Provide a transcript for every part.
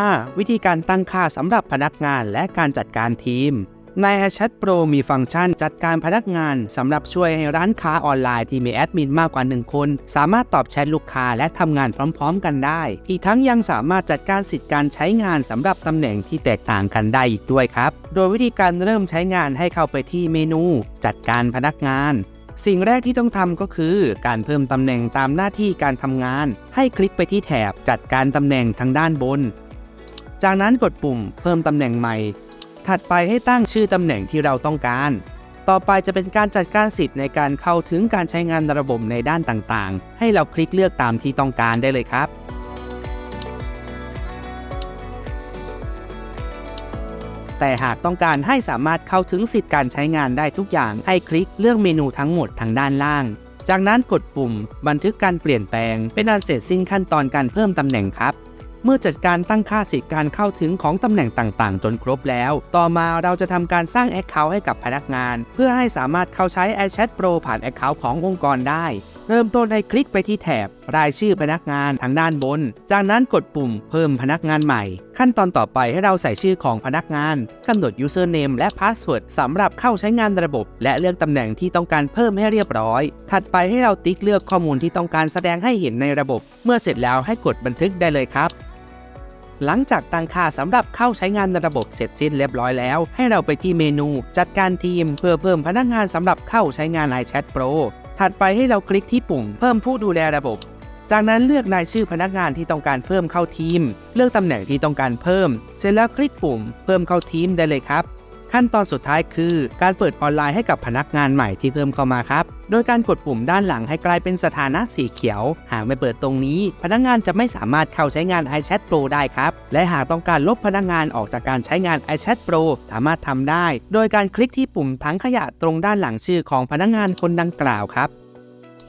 5. วิธีการตั้งค่าสำหรับพนักงานและการจัดการทีมใน iChat Pro มีฟังก์ชันจัดการพนักงานสำหรับช่วยให้ร้านค้าออนไลน์ที่มีแอดมินมากกว่า 1 คน สามารถตอบแชทลูกค้าและทำงานพร้อมๆ กันได้ อีกทั้งยังสามารถจัดการสิทธิการใช้งานสำหรับตำแหน่งที่แตกต่างกันได้อีกด้วยครับ โดยวิธีการเริ่มใช้งานให้เข้าไปที่เมนู จัดการพนักงานสิ่งแรกที่ต้องทำก็คือ การเพิ่มตำแหน่งตามหน้าที่การทำงาน ให้คลิกไปที่แถบจัดการตำแหน่งทางด้านบน จากนั้นกดปุ่มเพิ่มตำแหน่งใหม่ ถัดไปให้ตั้งชื่อตำแหน่งที่เราต้องการ ต่อไปจะเป็นการจัดการสิทธิ์ในการเข้าถึงการใช้งานระบบในด้านต่างๆ ให้เราคลิกเลือกตามที่ต้องการได้เลยครับแต่หากต้องการให้สามารถเข้าถึงสิทธิ์การใช้งานได้ทุกอย่างให้คลิกเลือกเมนูทั้งหมดทางด้านล่าง จากนั้นกดปุ่ม บันทึกการเปลี่ยนแปลง เป็นอันเสร็จสิ้นขั้นตอนการเพิ่มตำแหน่งครับ เมื่อจัดการตั้งค่าสิทธิการเข้าถึงของตำแหน่งต่างๆ จนครบแล้ว ต่อมาเราจะทำการสร้าง Account ให้กับพนักงาน เพื่อให้สามารถเข้าใช้ iChat Pro ผ่าน Account ขององค์กรได้ เริ่มต้นให้คลิกไปที่แถบ รายชื่อพนักงานทางด้านบน จากนั้นกดปุ่มเพิ่มพนักงานใหม่ ขั้นตอนต่อไปให้เราใส่ชื่อของพนักงานกำหนด username และ password สำหรับเข้าใช้งานระบบ และเลือกตำแหน่งที่ต้องการเพิ่มให้เรียบร้อย ถัดไปให้เราติ๊กเลือกข้อมูลที่ต้องการแสดงให้เห็นในระบบ เมื่อเสร็จแล้วให้กดบันทึกได้เลยครับ หลังจากตั้งค่าสำหรับเข้าใช้งานระบบเสร็จสิ้นเรียบร้อยแล้ว ให้เราไปที่เมนู จัดการทีม เพื่อเพิ่มพนักงานสำหรับเข้าใช้งาน iChat Pro ถัดไปให้เราคลิกที่ปุ่มเพิ่มผู้ดูแลระบบ จากนั้นเลือกรายชื่อพนักงานที่ต้องการเพิ่มเข้าทีม เลือกตำแหน่งที่ต้องการเพิ่ม เสร็จแล้วคลิกปุ่ม เพิ่มเข้าทีมได้เลยครับ ขั้นตอนสุดท้ายคือ การเปิดออนไลน์ให้กับพนักงานใหม่ที่เพิ่มเข้ามาครับโดยการกดปุ่มด้านหลังให้กลายเป็นสถานะสีเขียว หากไม่เปิดตรงนี้ พนักงานจะไม่สามารถเข้าใช้งาน iChat Pro ได้ครับ และหากต้องการลบพนักงานออกจากการใช้งาน iChat Pro สามารถทำได้ โดยการคลิกที่ปุ่มทั้งขยะตรงด้านหลังชื่อของพนักงานคนดังกล่าวครับ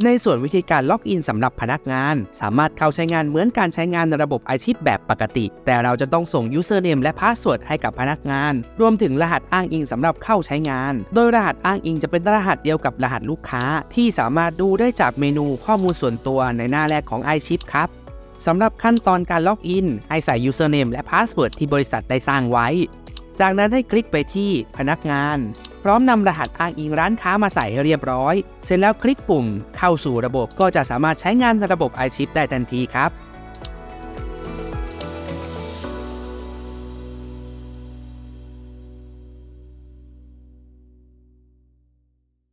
ในส่วนวิธีการล็อกอินสำหรับพนักงาน สามารถเข้าใช้งานเหมือนการใช้งานระบบไอชิปแบบปกติ แต่เราจะต้องส่ง username และ password ให้กับพนักงาน รวมถึงรหัสอ้างอิงสำหรับเข้าใช้งาน โดยรหัสอ้างอิงจะเป็นรหัสเดียวกับรหัสลูกค้า ที่สามารถดูได้จากเมนูข้อมูลส่วนตัวในหน้าแรกของ iChip ครับสำหรับขั้นตอนการล็อกอินให้ใส่ username และ password ที่บริษัทได้สร้างไว้ จากนั้นให้คลิกไปที่พนักงาน พร้อมนำรหัสอ้างอิงร้านค้ามาใส่เรียบร้อย เสร็จแล้วคลิกปุ่ม เข้าสู่ระบบก็จะสามารถใช้งานระบบ iChip ได้ทันทีครับ